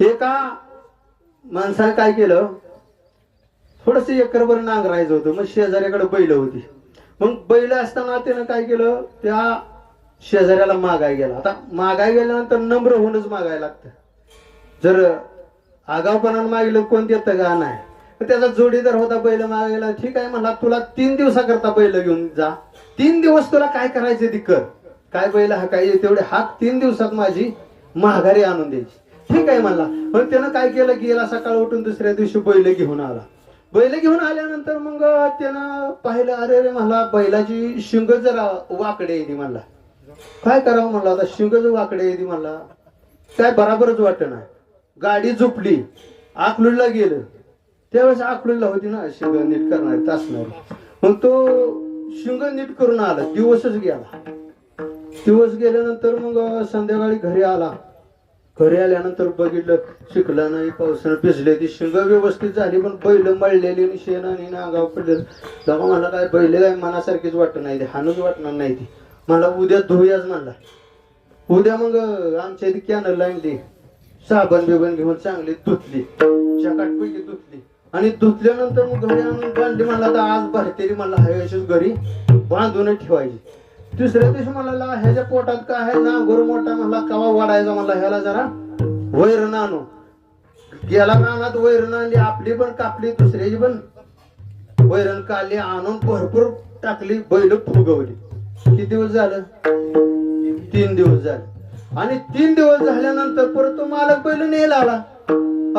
एका माणसाने काय केलं? थोडस एकरभर नांगरायचं होतं. मग शेजाऱ्याकडे बैल होती. मग बैल असताना त्यानं काय केलं? त्या शेजाऱ्याला मागाय गेला. आता मागाय गेल्यानंतर नम्र होऊनच मागायला लागतं. जर आगावपणानं मागलं कोण देतं का? नाही. त्याचा जोडीदार होता बैल मागायला ठीक आहे म्हणला तुला तीन दिवसाकरता बैल घेऊन जा. तीन दिवस तुला काय करायचं ती कर. काय बैल हाकायचे तेवढे हाक तीन दिवसात माझी महागारी आणून द्यायची. ठीक आहे म्हणला. पण त्यानं काय केलं? गेला सकाळ उठून दुसऱ्या दिवशी बैल घेऊन आला. बैल घेऊन आल्यानंतर मग त्यानं पाहिलं अरे अरे मला बैलाची शिंग जरा वाकडे येते म्हणला. काय करावं म्हणलं आता? शिंग जर वाकडे येते म्हणला काय बराबरच वाटत नाही. गाडी झोपली आकलूडला गेलं. त्यावेळेस आकलूडला होती ना शिंग नीट करणार तासणार. मग तो शिंग नीट करून आला दिवसच गेला. दिवस गेल्यानंतर मग संध्याकाळी घरी आला. घरी आल्यानंतर बघितलं शिकला नाही पावसानं भिजले ती शिंग व्यवस्थित झाली पण बैल मळलेली आणि शेण आणि नागाव पडलेलं. तेव्हा मला काय बैल काय मनासारखीच वाटत नाही ते हानूच वाटणार नाही ती. मला उद्या धुयाच म्हणला. उद्या मग आमच्या इथे कॅनल आणली साबण बिबण घेऊन चांगली धुतली. चकाटपैकी धुतली. आणि धुतल्यानंतर मग घरी आणून बांधली म्हणला तर आज भरतेरी मला हवी अशीच घरी बांधून ठेवायची. तिसऱ्या दिवशी म्हणाला ह्याच्या पोटात काय आहे? ना गुरु मोठा मला कवा वाढायचा मला ह्याला जरा वैरण आणू. गेला रानात वैरण आणली आपली पण कापली दुसऱ्याची पण. वैरण काढली आणून भरपूर टाकली बैल फुगवली. किती दिवस झालं? तीन दिवस झाले. आणि तीन दिवस झाल्यानंतर परत तो मालक बैल नेला आला.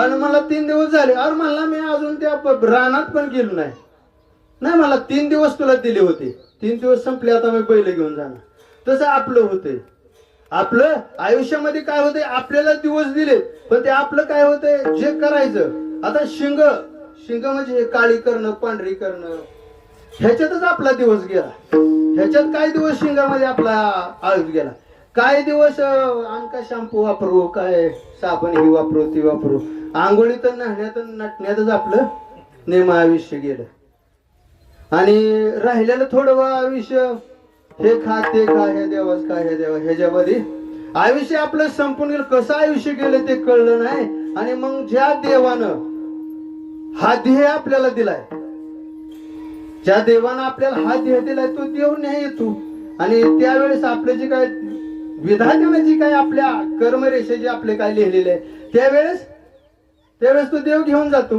आणि मला तीन दिवस झाले. अरे मला मी अजून त्या रानात पण गेलो नाही. नाही मला तीन दिवस तुला दिले होते. तीन दिवस संपले आता मी बैल घेऊन जाणार. तसं आपलं होतंय. आपलं आयुष्यामध्ये काय होतंय आपल्याला दिवस दिले पण ते आपलं काय होतंय जे करायचं. आता शिंग शिंग म्हणजे काळी करणं पांढरी करणं. ह्याच्यातच आपला दिवस गेला. ह्याच्यात काय दिवस शिंगामध्ये आपला आळूत गेला? काय दिवस अं, अंका शॅम्पू वापरू काय साबण ही वापरू ती वापरू? आंघोळीत नाहण्यात नटण्यातच आपलं नेम आयुष्य गेलं. आणि राहिलेलं थोडं आयुष्य हे खा ते खा हे देवाच खा हे देवा ह्याच्यामध्ये. आयुष्य आपलं संपून गेलं. कसं आयुष्य गेलं ते कळलं नाही. आणि मग ज्या देवानं हा ध्येय आपल्याला दिलाय ज्या देवानं आपल्याला हा ध्येय दिलाय तो देव नाही येतो. आणि त्यावेळेस आपले जे काय विधानाने जी काय आपल्या कर्मरेषे जे आपले काय लिहिलेले आहे त्यावेळेस त्यावेळेस तो देव घेऊन जातो.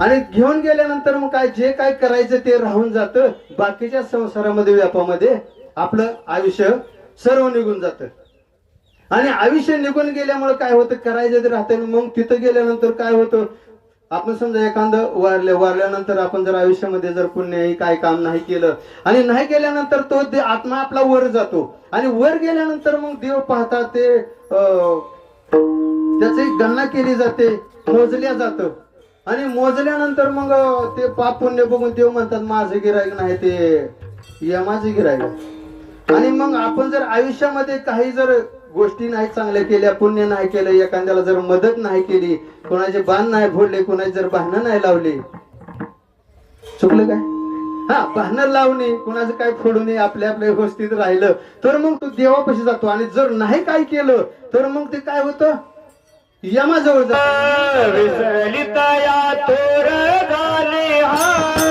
आणि घेऊन गेल्यानंतर मग काय जे काय करायचं ते राहून जातं. बाकीच्या संसारामध्ये व्यापामध्ये आपलं आयुष्य सर्व निघून जातं. आणि आयुष्य निघून गेल्यामुळे काय होतं? करायचं ते राहतं मग तिथं गेल्यानंतर काय होतं? आपण समजा एखादं वारले वारल्यानंतर आपण जर आयुष्यामध्ये जर पुण्य काय काम नाही केलं आणि नाही केल्यानंतर तो आत्मा आपला वर जातो. आणि वर गेल्यानंतर मग देव पाहता ते अं, त्याची गणना केली जाते मोजल्या जातं. आणि मोजल्यानंतर मग ते पाप पुण्य बघून देव म्हणतात माझं गिरायक नाही ते. या गिरायक आहे. आणि मग आपण जर आयुष्यामध्ये काही जर गोष्टी नाही चांगल्या केल्या पुण्य नाही केलं एखाद्याला जर मदत नाही केली कोणाचे बाण नाही फोडले कोणाचे जर बाहणं नाही लावले चुकलं काय? हा बाहणं लावणे कोणाचं काय फोडू नये आपल्या आपल्या व्यवस्थित राहिलं तर मग तो देवापाशी जातो. आणि जर नाही काय केलं तर मग ते काय होतं? यमाजवळ जातो विसलिता या तोर झाले हा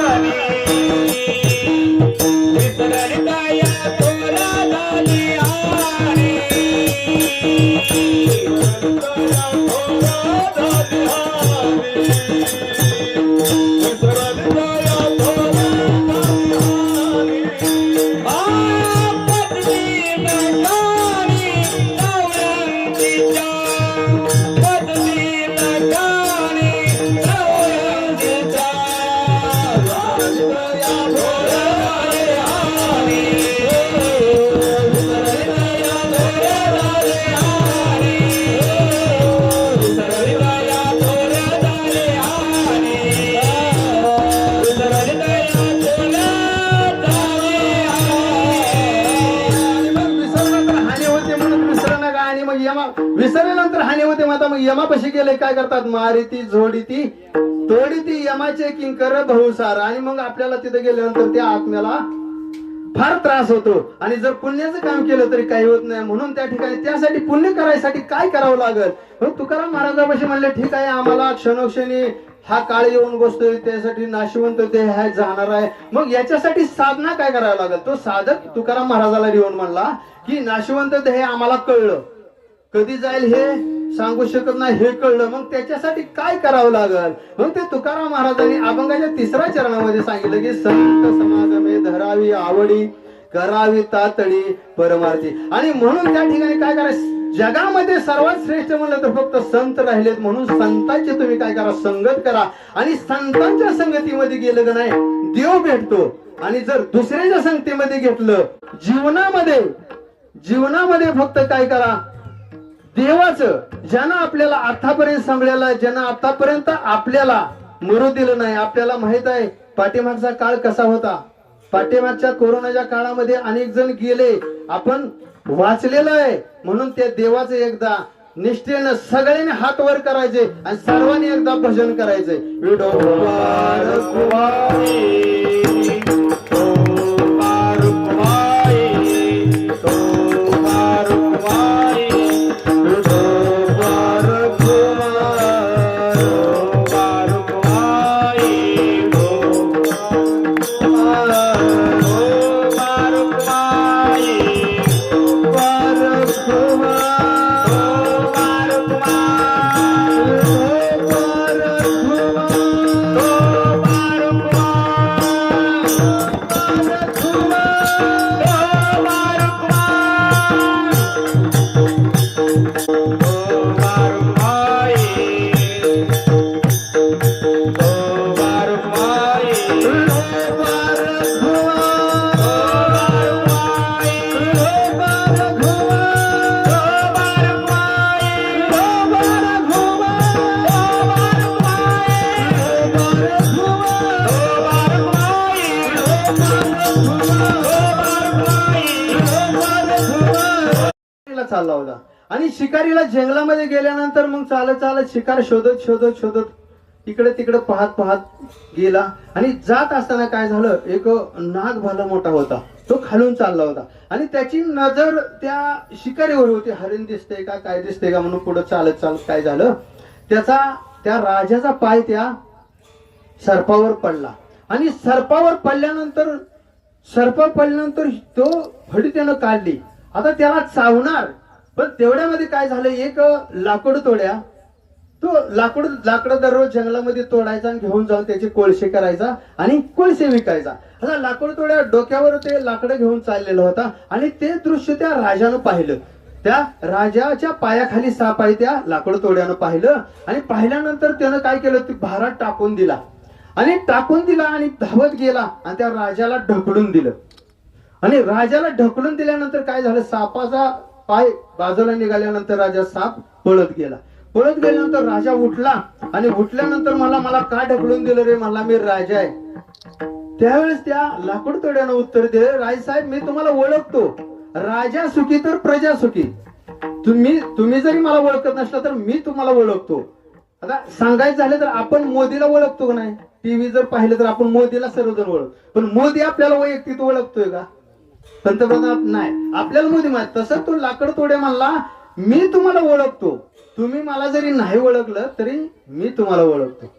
मग यमापाशी गेले काय करतात? मारी ती झोडी ती तोडी ती यमाचे किंकर बहुसार आणि मग आपल्याला तिथे गेल्यानंतर त्या आत्म्याला फार त्रास होतो. आणि जर पुण्याचं काम केलं तरी काही होत नाही. म्हणून त्या ठिकाणी त्यासाठी पुण्य करायसाठी काय करावं लागल? हो, तुकाराम महाराजापाशी म्हणले ठीक आहे आम्हाला क्षणोक्षणी हा काळ येऊन बसतोय. त्यासाठी नाशिवंत ते ह्या जाणार आहे. मग याच्यासाठी साधना काय करावी लागेल? तो साधक तुकाराम महाराजाला येऊन म्हणला की नाशिवंत हे आम्हाला कळलं. कधी जाईल हे? सांगू शकत नाही हे कळलं. मग त्याच्यासाठी काय करावं लागल? मग ते तुकाराम महाराजांनी अभंगाच्या तिसऱ्या चरणामध्ये सांगितलं की संत समागमे धरावी आवडी करावी तातडी परमार्थी. आणि म्हणून त्या ठिकाणी काय करायचं जगामध्ये सर्वात श्रेष्ठ म्हणलं तर फक्त संत राहिलेत. म्हणून संतांची तुम्ही काय करा संगत करा. आणि संतांच्या संगतीमध्ये गेलं का नाही देव भेटतो. आणि जर दुसऱ्याच्या संगतीमध्ये घेतलं जीवनामध्ये जीवनामध्ये फक्त काय करा देवाचं ज्यानं आपल्याला आतापर्यंत सांगलेलं ज्यानं आतापर्यंत आपल्याला मरू दिलं नाही. आपल्याला माहीत आहे पाठीमागचा काळ कसा होता? पाठीमागच्या कोरोनाच्या काळामध्ये अनेक जण गेले. आपण वाचलेलं आहे. म्हणून त्या देवाचं एकदा निष्ठेनं सगळ्यांनी हात वर करायचे आणि सर्वांनी एकदा भजन करायचे. चालला होता आणि शिकारीला जंगलामध्ये गेल्यानंतर मग चालत चालत शिकार शोधत शोधत शोधत इकडे तिकडे पाहत पाहत गेला. आणि जात असताना काय झालं? एक नाग भला मोठा होता. तो खालून चालला होता. आणि त्याची नजर त्या शिकारीवर होती. हरिण दिसते का काय दिसते का म्हणून पुढे चालत चालत काय झालं? त्याचा त्या राजाचा पाय त्या सर्पावर पडला. आणि सर्पावर पडल्यानंतर सर्प पडल्यानंतर तो फडी त्यानं काढली. आता त्याला चावणार पण तेवढ्यामध्ये काय झालं एक लाकूड तोड्या. तो लाकूड लाकडं दररोज जंगलामध्ये तोडायचा आणि घेऊन जाऊन त्याचे कोळसे करायचा आणि कोळसे विकायचा. आता लाकूड तोड्या डोक्यावर ते लाकडं घेऊन चाललेला होता आणि ते दृश्य त्या राजानं पाहिलं. त्या राजाच्या पायाखाली साप आहे त्या लाकूड तोड्यानं पाहिलं आणि पाहिल्यानंतर त्यानं काय केलं ते भारात टाकून दिला. आणि टाकून दिला आणि धावत गेला आणि त्या राजाला ढकलून दिलं. आणि राजाला ढकलून दिल्यानंतर काय झालं सापाचा पाय बाजूला निघाल्यानंतर राजा साप पळत गेला. पळत गेल्यानंतर राजा उठला आणि उठल्यानंतर मला मला का ढकलून दिलं रे? मला मी राजा आहे. त्यावेळेस त्या लाकूड तोड्यानं उत्तर दिले राजसाहेब मी तुम्हाला ओळखतो. राजा सुखी तर प्रजा सुखी. तुम्ही तुम्ही जरी मला ओळखत नसला तर मी तुम्हाला ओळखतो. आता सांगायचं झालं तर आपण मोदीला ओळखतो का नाही? टीव्ही जर पाहिलं तर आपण मोदीला सर्वजण ओळख पण मोदी आपल्याला वैयक्तिक ओळखतोय का? पंतप्रधान नाही. आपल्याला मोदी माहीत तसं तो लाकड तोडे म्हणला मी तुम्हाला ओळखतो. तुम्ही मला जरी नाही ओळखलं तरी मी तुम्हाला ओळखतो.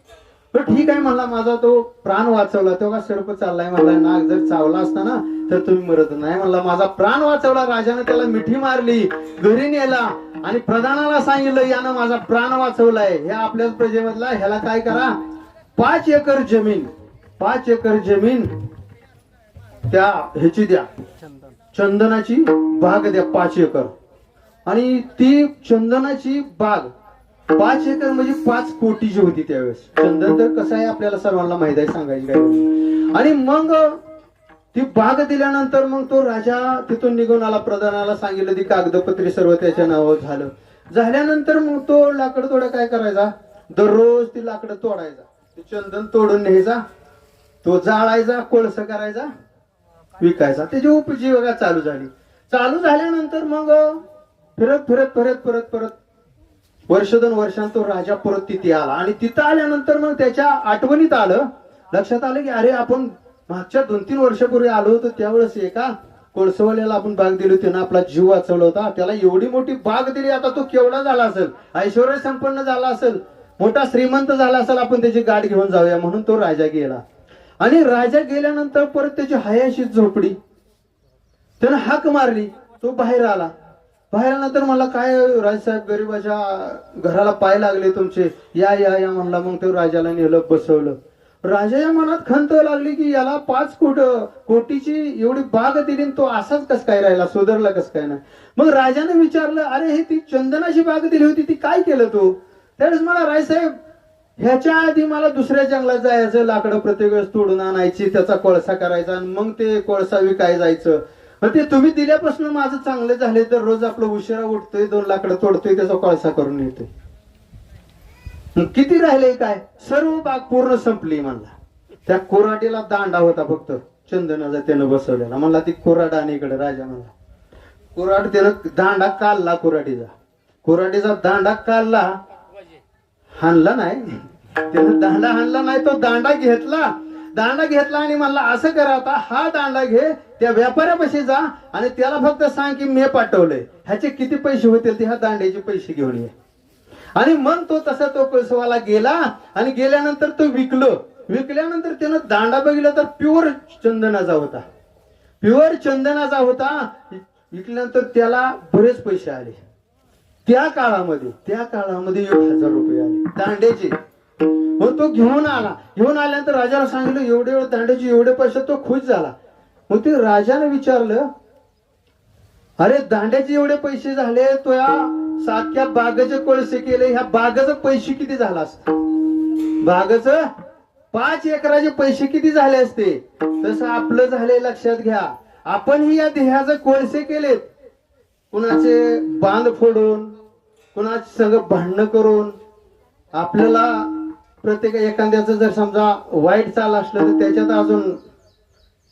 तर ठीक आहे म्हणला माझा तो प्राण वाचवला. तेव्हा सर्प चाललाय म्हणला नाग जर चावला असता ना तर तुम्ही मरत नाही म्हणला. माझा प्राण वाचवला राजाने त्याला मिठी मारली घरी नेला आणि प्रधानाला सांगितलं यानं माझा प्राण वाचवलाय. हे आपल्याच प्रजेमधला ह्याला काय करा? पाच एकर जमीन पाच एकर जमीन त्या ह्याची द्या. चंदनाची बाग द्या पाच एकर. आणि ती चंदनाची बाग पाच एकर म्हणजे पाच कोटीची होती त्यावेळेस. चंदन तर कसं आहे आपल्याला सर्वांना माहीत आहे सांगायची काय आणि मग ती बाग दिल्यानंतर मग तो राजा तिथून निघून आला प्रधानाला सांगितलं ती कागदपत्री सर्व त्याच्या नावावर झालं. झाल्यानंतर मग तो लाकड तोडा काय करायचा? दररोज ती लाकडं तोडायचा. ते चंदन तोडून न्यायचा. तो जाळायचा कोळसा करायचा. विकायचा. त्याची उपजीविका चालू झाली. चालू झाल्यानंतर मग फिरत फिरत परत परत परत वर्ष दोन वर्षांत तो राजा परत तिथे आला. आणि तिथं आल्यानंतर मग त्याच्या आठवणीत आलं लक्षात आलं की अरे आपण मागच्या दोन तीन वर्षापूर्वी आलो होतो त्यावेळेस एका कोळसवाल्याला आपण बाग दिली होती ना आपला जीव वाचवला होता. त्याला एवढी मोठी बाग दिली आता तो केवढा झाला असेल? ऐश्वर संपन्न झाला असेल? मोठा श्रीमंत झाला असेल आपण त्याची गाठ घेऊन जाऊया म्हणून तो राजा गेला. आणि राजा गेल्यानंतर परत त्याची हयाशी झोपडी. त्यानं हाक मारली तो बाहेर आला. बाहेर आल्यानंतर मला काय राजसाहेब गरीबाच्या घराला पाय लागले तुमचे. या या या म्हणला. मग ते राजाला नेलं बसवलं. राजाच्या मनात खंत लागली की याला पाच कोट कोटीची एवढी बाग दिली तो असाच कस काय राहिला सुधारला कस काय नाही. मग राजाने विचारलं अरे हे ती चंदनाची बाग दिली होती ती काय केलं तू? त्यावेळेस मला रायसाहेब ह्याच्या आधी मला दुसऱ्या जंगलात जायचं लाकडं प्रत्येक वेळेस तोडून आणायची त्याचा कोळसा करायचा आणि मग ते कोळसा विकाय जायचं. मग ते तुम्ही दिल्यापासून माझं चांगलं झाले तर रोज आपलं उशिरा उठतोय दोन लाकडं तोडतोय त्याचा कोळसा करून येतोय. मग किती राहिले काय? सर्व बाग पूर्ण संपली म्हणला. त्या कोराडीला दांडा होता फक्त. चंदनाचा त्यानं बसवलेला. म्हणला ती कोराड आणि इकडे राजा म्हणला. कोराड त्यानं दांडा काढला कोराडीचा. कोराडीचा दांडा काढला हाणला नाही. त्यानं दांडा हाणला नाही तो दांडा घेतला. दांडा घेतला आणि म्हणला असं करा आता हा दांडा घे त्या व्यापाऱ्यापाशी जा आणि त्याला फक्त सांग की मी पाठवलंय. ह्याचे किती पैसे होतील ते ह्या दांड्याचे पैसे घेऊन ये. आणि मग तो तसा तो पैसवाला गेला आणि गेल्यानंतर तो विकलो. विकल्यानंतर त्यानं दांडा बघितला तर प्युअर चंदनाचा होता. प्युअर चंदनाचा होता. विकल्यानंतर त्याला बरेच पैसे आले. त्या काळामध्ये त्या काळामध्ये एक हजार रुपये आले. दांड्याचे मग तो घेऊन आला. घेऊन आल्यानंतर राजाला सांगितलं एवढे वेळ दांड्याचे एवढे पैसे. तो खुश झाला. मग ते राजाने विचारलं अरे दांड्याचे एवढे पैसे झाले तो या साख्या बागाचे कोळसे केले ह्या बागाचे पैसे किती झाला असत? बागाच? पाच एकराचे पैसे किती झाले असते? तसं आपलं झाले लक्षात घ्या. आपणही या देहाचे कोळसे केलेत. कुणाचे बांध फोडून कुणाचे संग भांडणं करून आपल्याला प्रत्येक एखाद्याचं जर समजा वाईट चाल असलं तर त्याच्यात अजून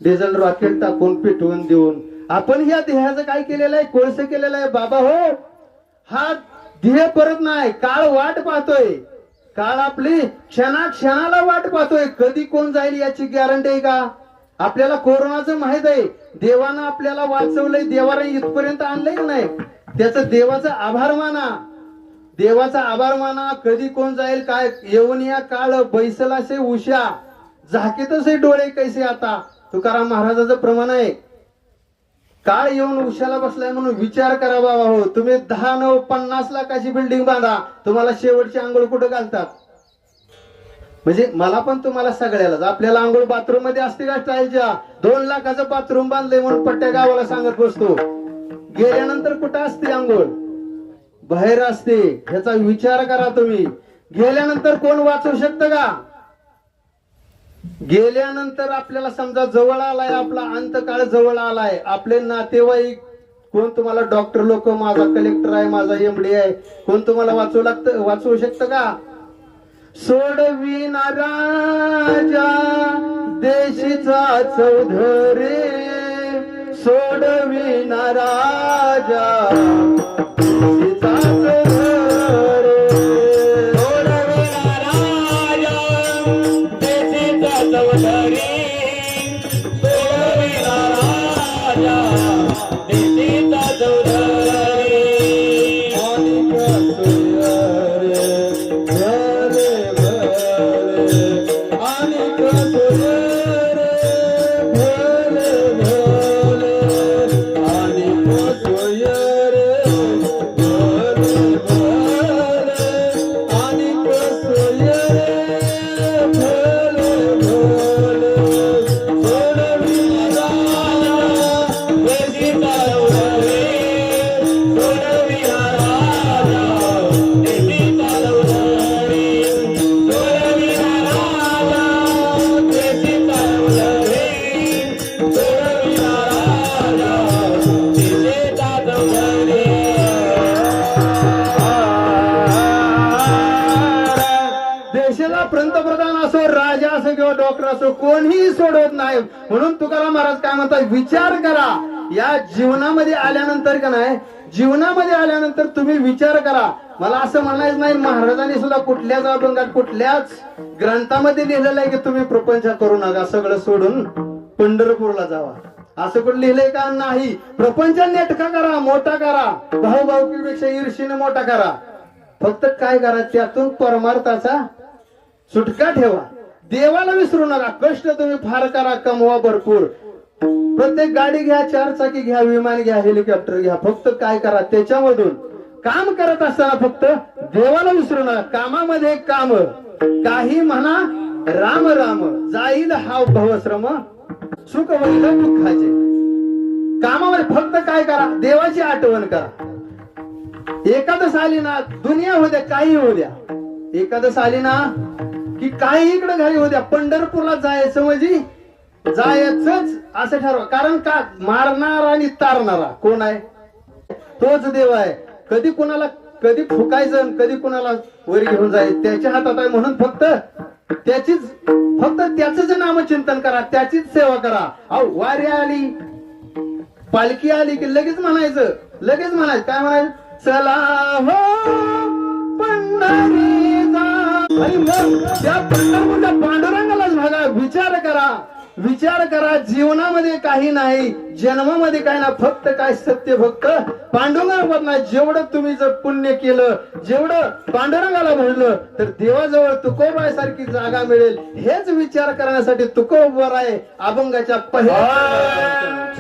डिझेल रॉकेट टाकून पेटवून देऊन. आपण ह्या देहाचं काय केलेलं आहे? कोळसे केलेलं आहे? बाबा हो हा ध्येय परत नाही काळ वाट पाहतोय. काळ आपली क्षणा क्षणाला वाट पाहतोय. कधी कोण जाईल याची गॅरंटी आहे का? आपल्याला कोरोनाचं माहीत आहे. देवानं आपल्याला वाचवलंय देवाने इथपर्यंत आणलंय नाही? त्याचं देवाचं आभार माना. देवाचा आभार माना कधी कोण जाईल काय येऊन या काळ बैसलासे उशा. झाकीतच डोळे कैसे आता? तुकाराम महाराजाचं प्रमाण आहे. काळ येऊन उशाला बसलाय म्हणून विचार करा बाबा हो. तुम्ही दहा नऊ पन्नास लाखाची बिल्डिंग बांधा. तुम्हाला शेवटची आंघोळ कुठं घालतात? म्हणजे मला पण तुम्हाला सगळ्यालाच. आपल्याला आंघोळ बाथरूममध्ये असते का स्टाईलच्या दोन लाखाचं बाथरूम बांधलंय म्हणून पट्ट्या गावाला सांगत बसतो. गेल्यानंतर कुठं असते आंघोळ? बाहेर असते. ह्याचा विचार करा तुम्ही. गेल्यानंतर कोण वाचवू शकत का? गेल्यानंतर आपल्याला समजा जवळ आलाय आपला अंतकाळ जवळ आलाय. आपले नातेवाईक कोण तुम्हाला डॉक्टर लोक माझा कलेक्टर आहे माझा एमडी आहे कोण तुम्हाला वाचू लागतं वाचवू शकतं का? सोडविना राजा देशीचा चौधरी सोडविना राजा. देशीचा तो कोणीही सोडवत नाही. म्हणून तुकाराम महाराज काय म्हणतात विचार करा. या जीवनामध्ये आल्यानंतर का नाही जीवनामध्ये आल्यानंतर तुम्ही विचार करा. मला असं म्हणायचं नाही महाराजांनी सुद्धा कुठल्याच अभंगात कुठल्याच ग्रंथामध्ये लिहिलेलं आहे की तुम्ही प्रपंच करू नका सगळं सोडून पंढरपूरला जावा. असं कुठं लिहिलंय का? नाही. प्रपंच नेटका करा मोठा करा. भाऊ भाऊकीपेक्षा ईर्षीने मोठा करा. फक्त काय करा त्यातून परमार्थाचा सुटका ठेवा. देवाला विसरू नका. कष्ट तुम्ही फार करा कमवा भरपूर. प्रत्येक गाडी घ्या चार चाकी घ्या विमान घ्या हेलिकॉप्टर घ्या. फक्त काय करा त्याच्यामधून काम करत असताना फक्त देवाला विसरू नका. कामामध्ये काम. काही म्हणा राम राम. जाईल हा भवश्रम सुख होईल दुःखाचे. कामामध्ये फक्त काय करा देवाची आठवण करा. एकादश आली ना दुनिया होऊ द्या काही होऊ द्या. एकादश आली ना की काही इकडे घाई होऊ द्या. पंढरपूरला जायचं म्हणजे जायचंच असं ठरवा. कारण का? मारणारा आणि तारणारा. कोण आहे? तोच देव आहे. कधी कुणाला कधी फुकायचं कधी कुणाला वर घेऊन जायचं त्याच्या हातात आहे म्हणून फक्त त्याचीच फक्त त्याच नामचिंतन करा त्याचीच सेवा करा. अहो वारी आली पालखी आली की लगेच म्हणायचं लगेच म्हणायचं. काय म्हणायचं? चला हो पंढरी! आणि मग त्या पंढरपूरच्या पांडुरंगालाच बघा विचार करा. विचार करा जीवनामध्ये काही नाही जन्मामध्ये काय ना फक्त काय सत्य फक्त पांडुरंगावर जेवढं तुम्ही जर पुण्य केलं जेवढं पांडुरंगाला म्हणलं तर देवाजवळ तुकोबाय सारखी जागा मिळेल. हेच विचार करण्यासाठी तुकोबर आहे अभंगाच्या पहिल्या